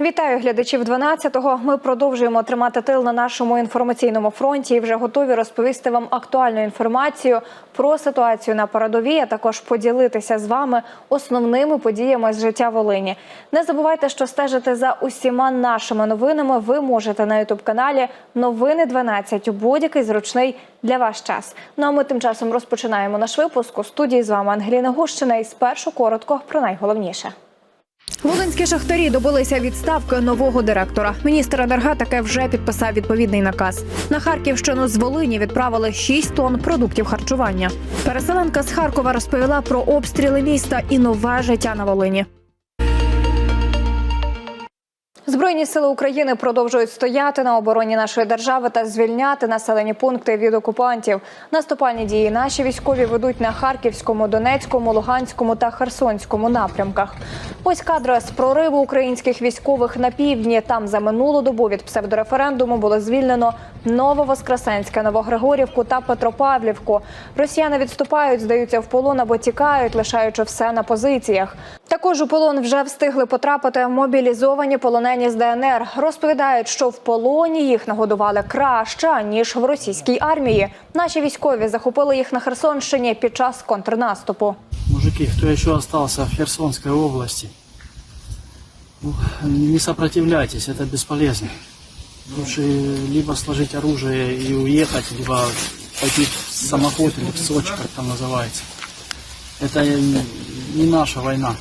Вітаю глядачів 12-го. Ми продовжуємо тримати тил на нашому інформаційному фронті і вже готові розповісти вам актуальну інформацію про ситуацію на передовій, а також поділитися з вами основними подіями з життя Волині. Не забувайте, що стежити за усіма нашими новинами ви можете на ютуб каналі Новини 12 у будь-який зручний для вас час. Ну а ми тим часом розпочинаємо наш випуск у студії з вами Ангеліна Гущина. І спершу коротко про найголовніше. Волинські шахтарі добилися відставки нового директора. Міністр енергетики вже підписав відповідний наказ. На Харківщину з Волині відправили 6 тонн продуктів харчування. Переселенка з Харкова розповіла про обстріли міста і нове життя на Волині. Збройні сили України продовжують стояти на обороні нашої держави та звільняти населені пункти від окупантів. Наступальні дії наші військові ведуть на Харківському, Донецькому, Луганському та Херсонському напрямках. Ось кадри з прориву українських військових на півдні. Там за минулу добу від псевдореферендуму було звільнено Нововоскресенське, Новогригорівку та Петропавлівку. Росіяни відступають, здаються в полон або тікають, лишаючи все на позиціях. Також у полон вже встигли потрапити мобілізовані полонені з ДНР. Розповідають, що в полоні їх нагодували краще ніж в російській армії. Наші військові захопили їх на Херсонщині під час контрнаступу. Мужики, кто еще остался в Херсонской области, ну, не сопротивляйтесь, это бесполезно. Лучше либо сложить оружие и уехать, либо пойти в самоход или в Сочи, как там называется. Это не наша война.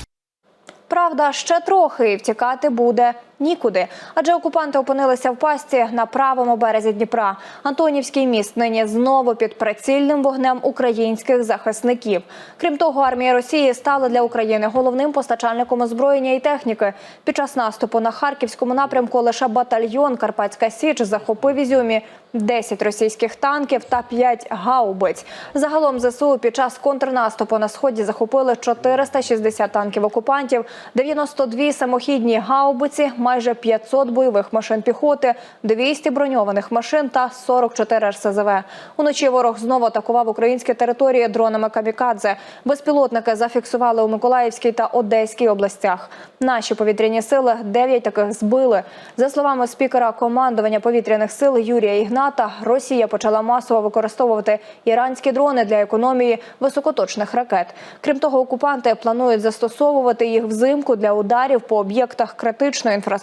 Правда, ще трохи і втікати буде нікуди, адже окупанти опинилися в пастці на правому березі Дніпра. Антонівський міст нині знову під прицільним вогнем українських захисників. Крім того, армія Росії стала для України головним постачальником озброєння і техніки. Під час наступу на харківському напрямку лише батальйон Карпатська Січ захопив Ізюмі 10 російських танків та 5 гаубиць. Загалом ЗСУ під час контрнаступу на сході захопили 460 танків окупантів, 92 самохідні гаубиці, майже 500 бойових машин піхоти, 200 броньованих машин та 44 РСЗВ. Уночі ворог знову атакував українські території дронами камікадзе. Безпілотники зафіксували у Миколаївській та Одеській областях. Наші повітряні сили 9 таких збили. За словами спікера командування повітряних сил Юрія Ігната, Росія почала масово використовувати іранські дрони для економії високоточних ракет. Крім того, окупанти планують застосовувати їх взимку для ударів по об'єктах критичної інфраструктури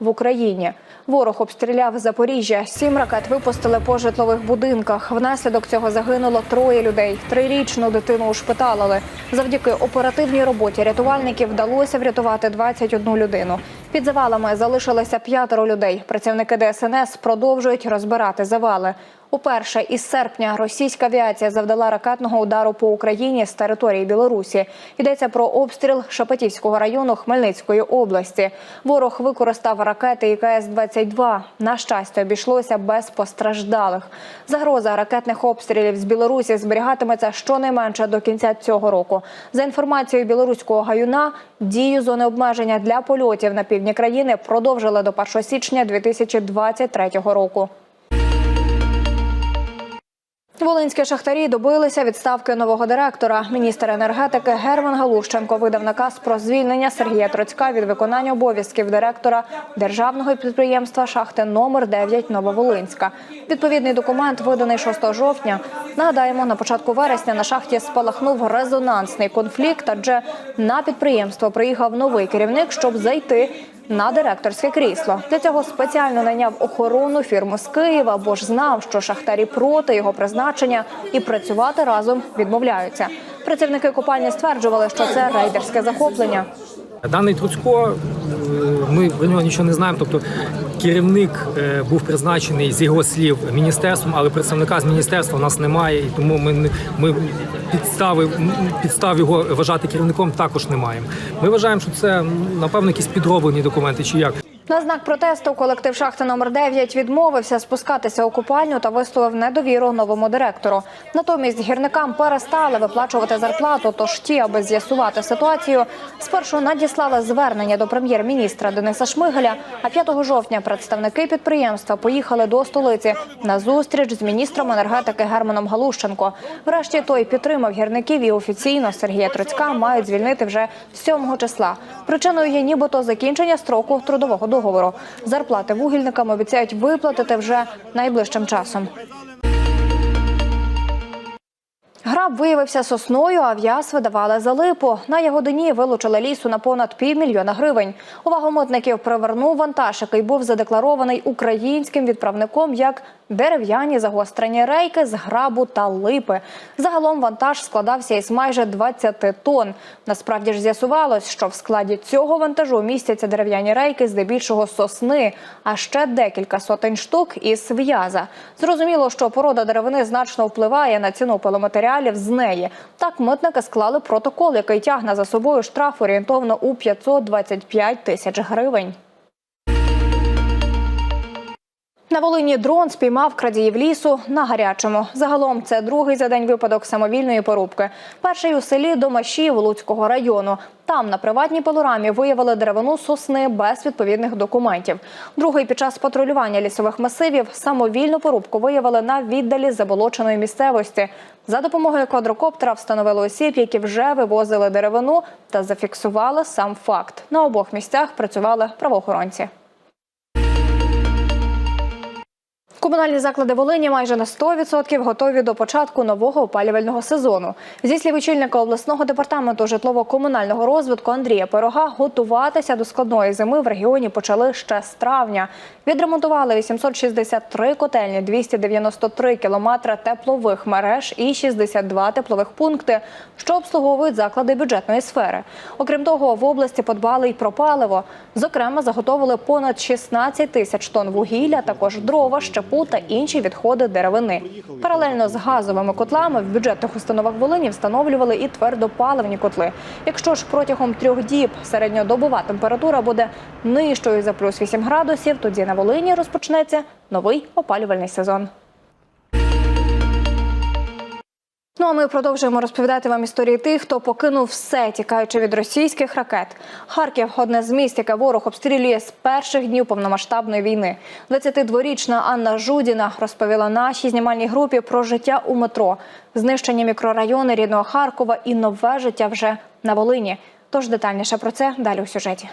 в Україні. Ворог обстріляв Запоріжжя. Сім ракет випустили по житлових будинках. Внаслідок цього загинуло троє людей. Трирічну дитину ушпиталили. Завдяки оперативній роботі рятувальників вдалося врятувати 21 людину. Під завалами залишилося п'ятеро людей. Працівники ДСНС продовжують розбирати завали. Уперше із серпня російська авіація завдала ракетного удару по Україні з території Білорусі. Йдеться про обстріл Шепетівського району Хмельницької області. Ворог використав ракети ІКС-22. На щастя, обійшлося без постраждалих. Загроза ракетних обстрілів з Білорусі зберігатиметься щонайменше до кінця цього року. За інформацією білоруського гаюна, дію зони обмеження для польотів на півдні країни продовжили до 1 січня 2023 року. Волинські шахтарі добилися відставки нового директора. Міністр енергетики Герман Галущенко видав наказ про звільнення Сергія Троцька від виконання обов'язків директора державного підприємства шахти номер 9 Нововолинська. Відповідний документ виданий 6 жовтня. Нагадаємо, на початку вересня на шахті спалахнув резонансний конфлікт, адже на підприємство приїхав новий керівник, щоб зайти на директорське крісло. Для цього спеціально найняв охорону фірму з Києва, бо ж знав, що шахтарі проти його призначення і працювати разом відмовляються. Працівники купальні стверджували, що це рейдерське захоплення. Даний Труцько, е, ми про нього нічого не знаємо. Тобто керівник е, був призначений з його слів міністерством, але представника з міністерства у нас немає, і тому ми ми підстави підстав його вважати керівником також не маємо. Ми вважаємо, що це напевно якісь підроблені документи чи як. На знак протесту колектив шахти номер 9 відмовився спускатися у купальню та висловив недовіру новому директору. Натомість гірникам перестали виплачувати зарплату. Тож ті, аби з'ясувати ситуацію, спершу надіслали звернення до прем'єр-міністра Дениса Шмигаля. А 5 жовтня представники підприємства поїхали до столиці на зустріч з міністром енергетики Германом Галущенко. Врешті той підтримав гірників і офіційно Сергія Троцька мають звільнити вже 7 числа. Причиною є нібито закінчення строку трудового договору. Зарплати вугільникам обіцяють виплатити вже найближчим часом. Граб виявився сосною, а в'яз видавали за липу. На Ягодині вилучили лісу на понад півмільйона гривень. Увагу митників привернув вантаж, який був задекларований українським відправником як дерев'яні загострені рейки з грабу та липи. Загалом вантаж складався із майже 20 тонн. Насправді ж з'ясувалось, що в складі цього вантажу містяться дерев'яні рейки, здебільшого сосни, а ще декілька сотень штук із в'яза. Зрозуміло, що порода деревини значно впливає на ціну пиломатеріалів з неї. Так митники склали протокол, який тягне за собою штраф орієнтовно у 525 тисяч гривень. На Волині дрон спіймав крадіїв лісу на гарячому. Загалом це другий за день випадок самовільної порубки. Перший у селі Домашів Луцького району. Там на приватній пилорамі виявили деревину сосни без відповідних документів. Другий під час патрулювання лісових масивів самовільну порубку виявили на віддалі заболоченої місцевості. За допомогою квадрокоптера встановили осіб, які вже вивозили деревину та зафіксували сам факт. На обох місцях працювали правоохоронці. Комунальні заклади Волині майже на 100% готові до початку нового опалювального сезону. Зі слів очільника обласного департаменту житлово-комунального розвитку Андрія Пирога, готуватися до складної зими в регіоні почали ще з травня. Відремонтували 863 котельні, 293 кілометри теплових мереж і 62 теплових пункти, що обслуговують заклади бюджетної сфери. Окрім того, в області подбали й про паливо. Зокрема, заготовили понад 16 тисяч тонн вугілля, також дрова, щепу та інші відходи деревини. Паралельно з газовими котлами в бюджетних установах Волині встановлювали і твердопаливні котли. Якщо ж протягом трьох діб середньодобова температура буде нижчою за плюс 8 градусів, тоді на Волині розпочнеться новий опалювальний сезон. Ну а ми продовжуємо розповідати вам історії тих, хто покинув все, тікаючи від російських ракет. Харків одне з міст, яке ворог обстрілює з перших днів повномасштабної війни. 22-річна Анна Жудіна розповіла нашій знімальній групі про життя у метро, знищені мікрорайони рідного Харкова і нове життя вже на Волині. Тож детальніше про це далі у сюжеті.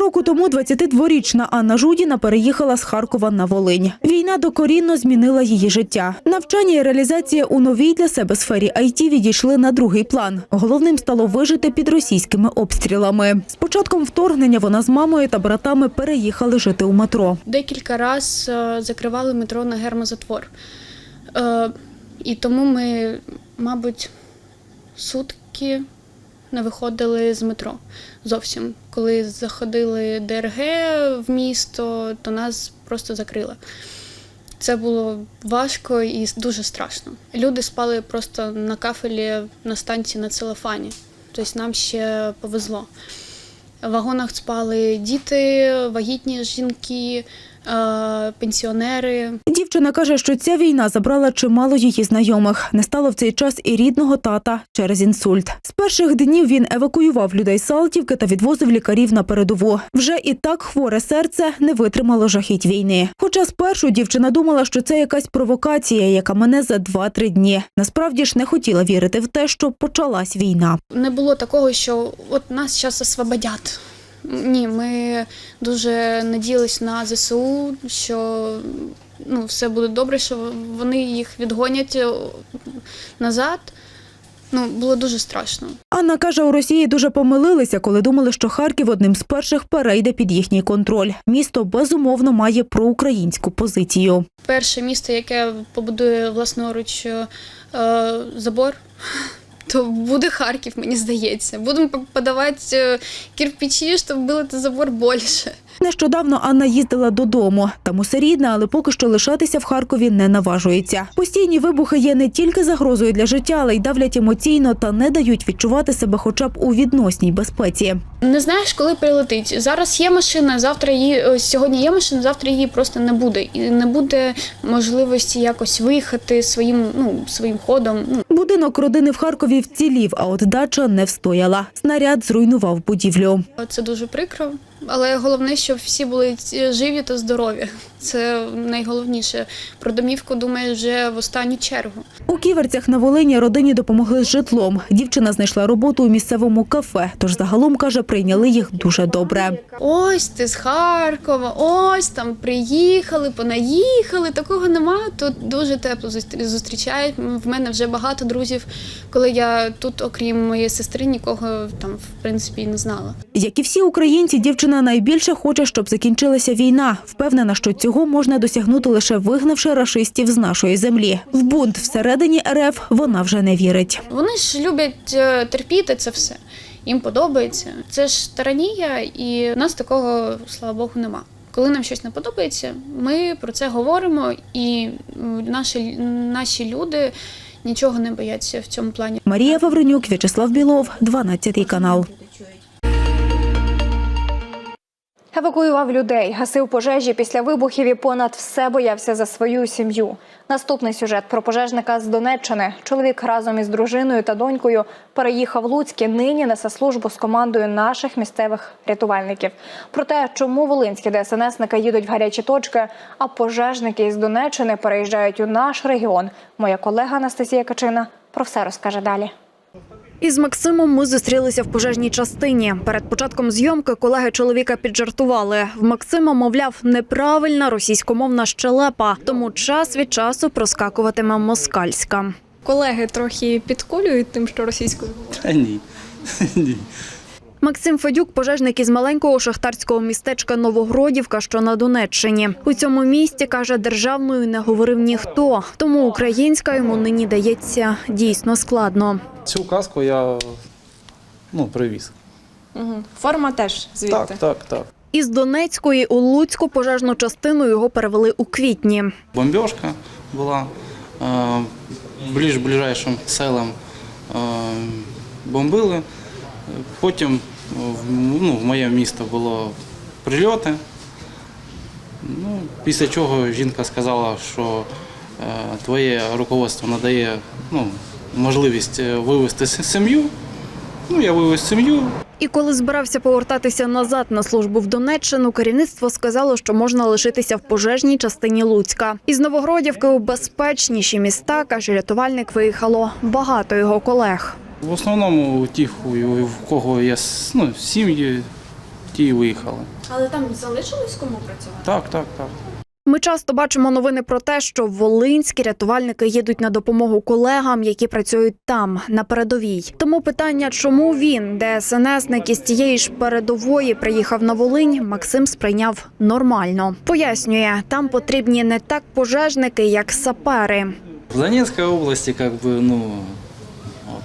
Півроку тому 22-річна Анна Жудіна переїхала з Харкова на Волинь. Війна докорінно змінила її життя. Навчання і реалізація у новій для себе сфері IT відійшли на другий план. Головним стало вижити під російськими обстрілами. З початком вторгнення вона з мамою та братами переїхали жити у метро. Декілька раз е, закривали метро на гермозатвор. Е, І тому ми, мабуть, сутки не виходили з метро зовсім. Коли заходили ДРГ в місто, то нас просто закрили. Це було важко і дуже страшно. Люди спали просто на кафелі на станції на целофані. Тобто нам ще повезло. В вагонах спали діти, вагітні жінки, пенсіонери. Дівчина каже, що ця війна забрала чимало її знайомих. Не стало в цей час і рідного тата через інсульт. З перших днів він евакуював людей з Салтівки та відвозив лікарів на передову. Вже і так хворе серце не витримало жахіть війни. Хоча спершу дівчина думала, що це якась провокація, яка мене за 2-3 дні. Насправді ж не хотіла вірити в те, що почалась війна. Не було такого, що от нас зараз освободять. Ні, ми дуже надіялись на ЗСУ, що ну, все буде добре, що вони їх відгонять е, назад. Ну, було дуже страшно. Анна каже, у Росії дуже помилилися, коли думали, що Харків одним з перших перейде під їхній контроль. Місто безумовно має проукраїнську позицію. Перше місто, яке побудує власноруч е, забор, то буде Харків, мені здається. Будемо подавати е, кирпичі, щоб було забор більше. Нещодавно Анна їздила додому. Там усе рідне, але поки що лишатися в Харкові не наважується. Постійні вибухи є не тільки загрозою для життя, але й давлять емоційно та не дають відчувати себе хоча б у відносній безпеці. Не знаєш, коли прилетить. Зараз є машина, завтра її сьогодні є машина, завтра її просто не буде. І не буде можливості якось виїхати своїм, ну, своїм ходом. Ну, Будинок родини в Харкові вцілів, а от дача не встояла. Снаряд зруйнував будівлю. Це дуже прикро, але головне, щоб всі були ці- живі та здорові. Це найголовніше. Про домівку думаєш вже в останню чергу. У ківерцях на Волині родині допомогли з житлом. Дівчина знайшла роботу у місцевому кафе, тож загалом каже, прийняли їх дуже добре. Ось ти з Харкова, ось там приїхали, понаїхали. Такого нема. Тут дуже тепло зустрі- зустрічають. В мене вже багато друзів, коли я тут, окрім моєї сестри, нікого там в принципі не знала. Як і всі українці, дівчина найбільше хоче, щоб закінчилася війна. Впевнена, що цього можна досягнути лише вигнавши рашистів з нашої землі. В бунт всередині РФ вона вже не вірить. Вони ж люблять е, терпіти це все. Їм подобається. Це ж таранія, і в нас такого, слава Богу, нема. Коли нам щось не подобається, ми про це говоримо, і наші, наші люди нічого не бояться в цьому плані. Марія Вавренюк, В'ячеслав Білов, 12 канал. Евакуював людей, гасив пожежі після вибухів і понад все боявся за свою сім'ю. Наступний сюжет про пожежника з Донеччини. Чоловік разом із дружиною та донькою переїхав Луцьк і нині несе службу з командою наших місцевих рятувальників. Про те, чому волинські ДСНСники їдуть в гарячі точки, а пожежники із Донеччини переїжджають у наш регіон. Моя колега Анастасія Качина про все розкаже далі. Із Максимом ми зустрілися в пожежній частині. Перед початком зйомки колеги чоловіка піджартували. В Максима, мовляв, неправильна російськомовна щелепа, тому час від часу проскакуватиме москальська. Колеги трохи підколюють тим, що російською. Та ні. Ні. Максим Федюк, пожежник із маленького шахтарського містечка Новогродівка, що на Донеччині. У цьому місті каже, державною не говорив ніхто, тому українська йому нині дається дійсно складно. Цю казку я ну, привіз. Форма теж звідти. Так, так, так. Із Донецької у Луцьку пожежну частину його перевели у квітні. Бомбіжка була е, ближ ближайшим селам е, бомбили. Потім ну, в моє місто було прильоти. Ну, після чого жінка сказала, що е, твоє руководство надає ну, можливість е, вивезти сім'ю. Ну, я вивез сім'ю, І коли збирався повертатися назад на службу в Донеччину, керівництво сказало, що можна лишитися в пожежній частині Луцька. Із Новогродівки у безпечніші міста, каже рятувальник, виїхало багато його колег. В основному тих, в кого є с- ну, сім'ї, ті і виїхали. Але там залишилось кому працювати? Так, так, так. Ми часто бачимо новини про те, що волинські рятувальники їдуть на допомогу колегам, які працюють там, на передовій. Тому питання, чому він, ДСНСник із тієї ж передової, приїхав на Волинь, Максим сприйняв нормально. Пояснює, там потрібні не так пожежники, як сапери. В Донецкой области, как бы, ну,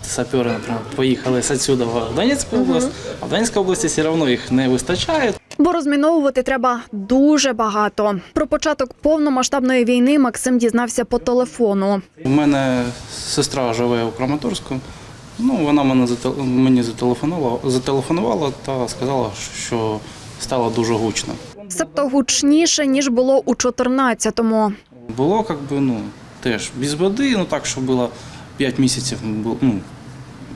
вот саперы, например, поехали с отсюда в Донецкую область, а в Донецкой области все равно их не выстачает. Бо розміновувати треба дуже багато. Про початок повномасштабної війни Максим дізнався по телефону. У мене сестра живе у Краматорську. Ну, вона мене мені зателефонувала, зателефонувала та сказала, що стало дуже гучно. Себто гучніше ніж було у 14-му. Було как би, ну, теж без води, ну так, що було 5 місяців, ну,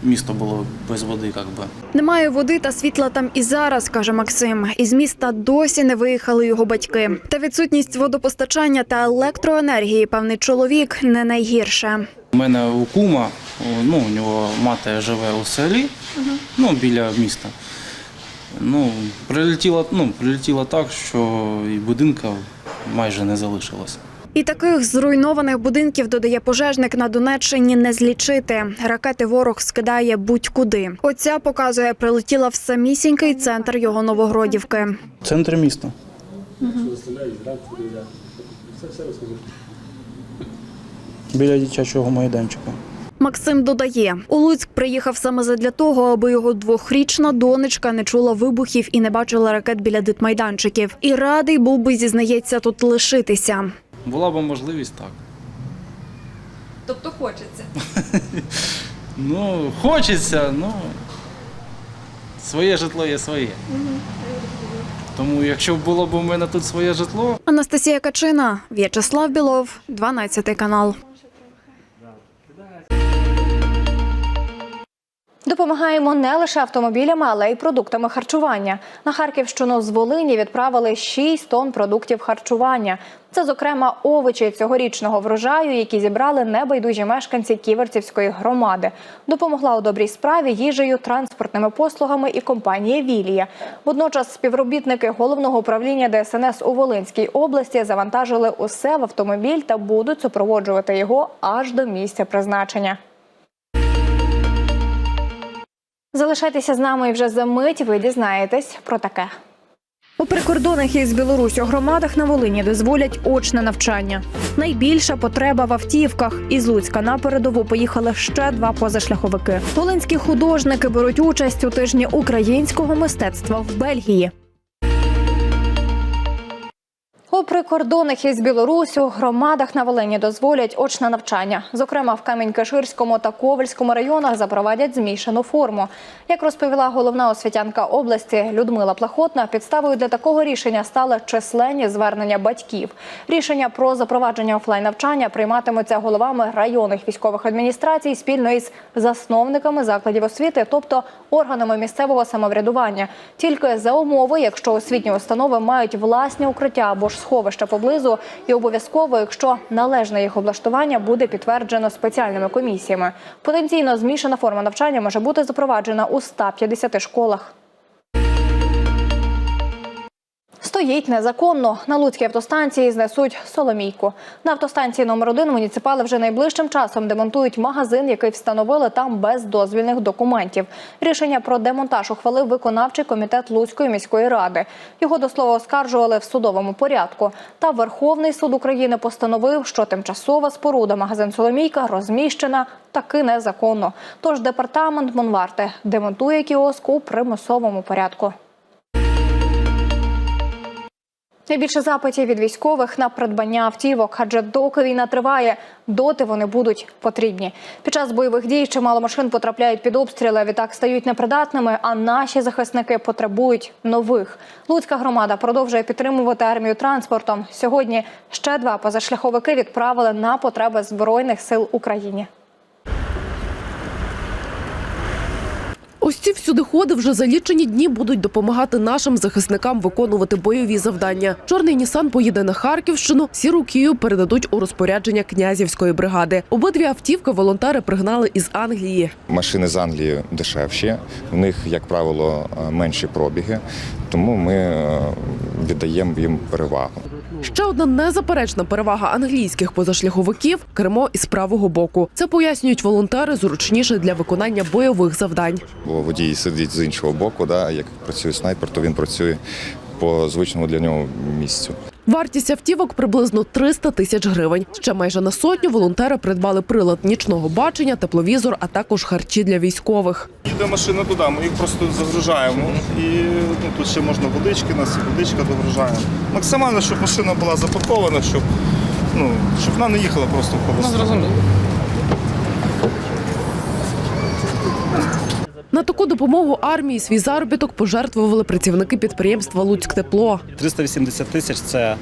місто було без води, как би. Немає води та світла там і зараз, каже Максим. Із міста досі не виїхали його батьки. Та відсутність водопостачання та електроенергії певний чоловік не найгірше. У мене у кума, ну, у нього мати живе у селі, ну, біля міста. Ну, прилетіло, ну, прилетіло так, що і будинка майже не залишилося. І таких зруйнованих будинків, додає пожежник, на Донеччині не злічити. Ракети ворог скидає будь-куди. Оця показує, прилетіла в самісінький центр його Новогродівки. Центр міста. Біля дитячого майданчика. Максим додає, у Луцьк приїхав саме задля того, аби його двохрічна донечка не чула вибухів і не бачила ракет біля дитмайданчиків. І радий був би, зізнається, тут лишитися. Була б можливість так. Тобто хочеться. Ну, хочеться, ну своє житло є своє. Тому якщо було б у мене тут своє житло, Анастасія Качина, В'ячеслав Білов, 12 канал. Допомагаємо не лише автомобілями, але й продуктами харчування. На Харківщину з Волині відправили 6 тонн продуктів харчування. Це, зокрема, овочі цьогорічного врожаю, які зібрали небайдужі мешканці Ківерцівської громади. Допомогла у добрій справі їжею, транспортними послугами і компанія Вілія. Водночас співробітники головного управління ДСНС у Волинській області завантажили усе в автомобіль та будуть супроводжувати його аж до місця призначення. Залишайтеся з нами і вже за мить ви дізнаєтесь про таке. У прикордонних із Білорусі громадах на Волині дозволять очне навчання. Найбільша потреба в автівках. Із Луцька на передову поїхали ще два позашляховики. Волинські художники беруть участь у тижні українського мистецтва в Бельгії. У прикордонних із Білорусю громадах на Волині дозволять очне навчання. Зокрема, в Камінь-Каширському та Ковальському районах запровадять змішану форму. Як розповіла головна освітянка області Людмила Плахотна, підставою для такого рішення стали численні звернення батьків. Рішення про запровадження офлайн навчання прийматимуться головами районних військових адміністрацій спільно із засновниками закладів освіти, тобто органами місцевого самоврядування. Тільки за умови, якщо освітні установи мають власні укриття або ж сховища поблизу, і обов'язково, якщо належне їх облаштування буде підтверджено спеціальними комісіями. Потенційно змішана форма навчання може бути запроваджена у 150 школах. Стоїть незаконно. На Луцькій автостанції знесуть Соломійку. На автостанції номер 1 муніципали вже найближчим часом демонтують магазин, який встановили там без дозвільних документів. Рішення про демонтаж ухвалив виконавчий комітет Луцької міської ради. Його до слова оскаржували в судовому порядку. Та Верховний суд України постановив, що тимчасова споруда магазин Соломійка розміщена таки незаконно. Тож департамент Монварти демонтує кіоск у примусовому порядку. Найбільше запитів від військових на придбання автівок, адже доки війна триває, доти вони будуть потрібні. Під час бойових дій чимало машин потрапляють під обстріли, відтак стають непридатними. А наші захисники потребують нових. Луцька громада продовжує підтримувати армію транспортом. Сьогодні ще два позашляховики відправили на потреби збройних сил України. Ось ці всюдиходи вже за лічені дні будуть допомагати нашим захисникам виконувати бойові завдання. Чорний Нісан поїде на Харківщину, сіру Кію передадуть у розпорядження князівської бригади. Обидві автівки волонтери пригнали із Англії. Машини з Англії дешевші, в них, як правило, е, менші пробіги, тому ми е, віддаємо їм перевагу. Ще одна незаперечна перевага англійських позашляховиків кермо із правого боку. Це пояснюють волонтери зручніше для виконання бойових завдань. Бо водій сидить з іншого боку, да, як працює снайпер, то він працює по звичному для нього місцю. Вартість автівок приблизно 300 тисяч гривень. Ще майже на сотню волонтери придбали прилад нічного бачення, тепловізор, а також харчі для військових. Їде машина туди, ми їх просто загружаємо. І ну, тут ще можна водички, нас і водичка догружаємо. Максимально, щоб машина була запакована, щоб, ну, щоб вона не їхала просто в холосту. зрозуміло. На таку допомогу армії свій заробіток пожертвували працівники підприємства Луцьктепло. 380 тисяч це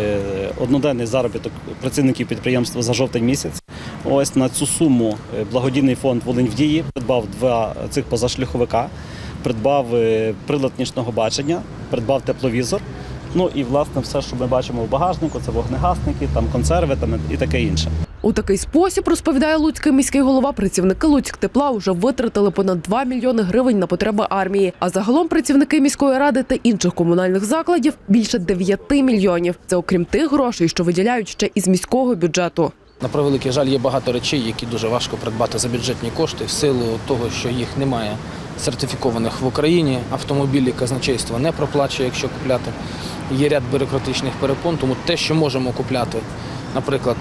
е, одноденний заробіток працівників підприємства за жовтень місяць. Ось на цю суму е, благодійний фонд Волинь в дії придбав два цих позашляховика, придбав е, прилад нічного бачення, придбав тепловізор. Ну і власне все, що ми бачимо в багажнику, це вогнегасники, там консерви там, і таке інше. У такий спосіб, розповідає луцький міський голова, працівники Луцьктепла вже витратили понад 2 мільйони гривень на потреби армії. А загалом працівники міської ради та інших комунальних закладів більше 9 мільйонів. Це окрім тих грошей, що виділяють ще із міського бюджету. На превеликий жаль, є багато речей, які дуже важко придбати за бюджетні кошти в силу того, що їх немає сертифікованих в Україні. Автомобілі казначейство не проплачує, якщо купляти. Є ряд бюрократичних перепон, тому те, що можемо купляти, наприклад,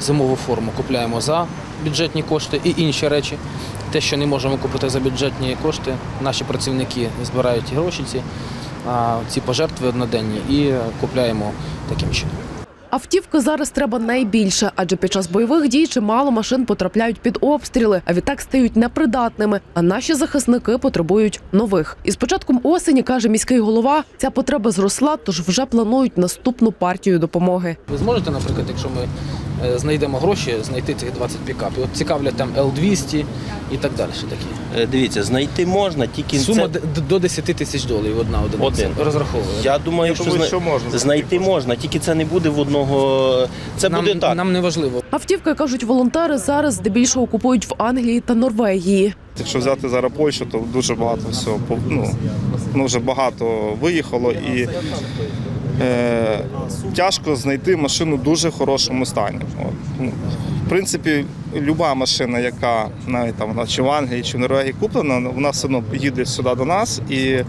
зимову форму купляємо за бюджетні кошти, і інші речі. Те, що не можемо купити за бюджетні кошти, наші працівники збирають гроші ці, ці пожертви одноденні і купляємо таким чином. Автівки зараз треба найбільше, адже під час бойових дій чимало машин потрапляють під обстріли, а відтак стають непридатними. А наші захисники потребують нових. І з початком осені каже міський голова, ця потреба зросла, тож вже планують наступну партію допомоги. Ви зможете, наприклад, якщо ми знайдемо гроші, знайти цих 20 пікапів? От цікавлять там Л-200 і так далі. Такі. Е, Дивіться, знайти можна тільки Сума це... д- д- до 10 тисяч доларів одна одиниця. Один. Розраховує. Я думаю, Я що, думаю, зна- що можна знайти можна, тільки це не буде в одного. Це нам, буде так. нам не важливо. Автівки кажуть, волонтери зараз здебільшого купують в Англії та Норвегії. Якщо взяти зараз Польщу, то дуже багато всього. по- Ну, ну вже багато виїхало і е, тяжко знайти машину в дуже хорошому стані. От. Ну, в принципі, люба машина, яка навіть там вона чи в Англії, чи в Норвегії куплена, вона все одно їде сюди до нас і е,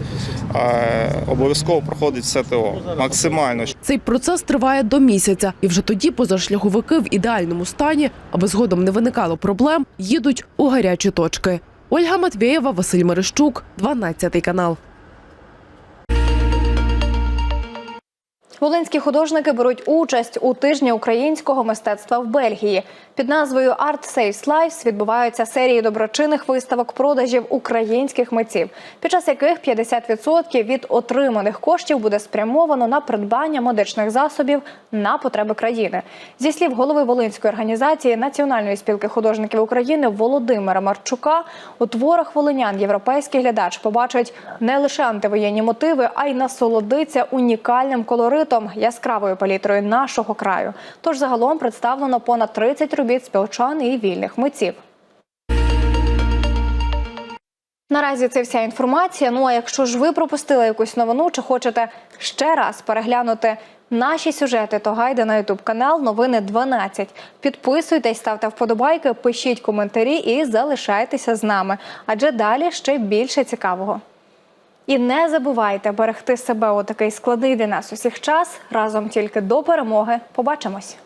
обов'язково проходить все ТО. Максимально. Цей процес триває до місяця, і вже тоді позашляховики в ідеальному стані, аби згодом не виникало проблем, їдуть у гарячі точки. Ольга Матвєєва, Василь Мерещук, 12 канал. Волинські художники беруть участь у тижні українського мистецтва в Бельгії. Під назвою Art Saves Lives відбуваються серії доброчинних виставок продажів українських митців, під час яких 50% від отриманих коштів буде спрямовано на придбання медичних засобів на потреби країни. Зі слів голови Волинської організації Національної спілки художників України Володимира Марчука, у творах волинян європейський глядач побачить не лише антивоєнні мотиви, а й насолодиться унікальним колоритом, яскравою палітрою нашого краю. Тож загалом представлено понад 30 робіт спілчан і вільних митців. Наразі це вся інформація. Ну а якщо ж ви пропустили якусь новину чи хочете ще раз переглянути наші сюжети, то гайде на ютуб канал Новини 12. Підписуйтесь, ставте вподобайки, пишіть коментарі і залишайтеся з нами. Адже далі ще більше цікавого. І не забувайте берегти себе у такий складний для нас усіх час. Разом тільки до перемоги. Побачимось.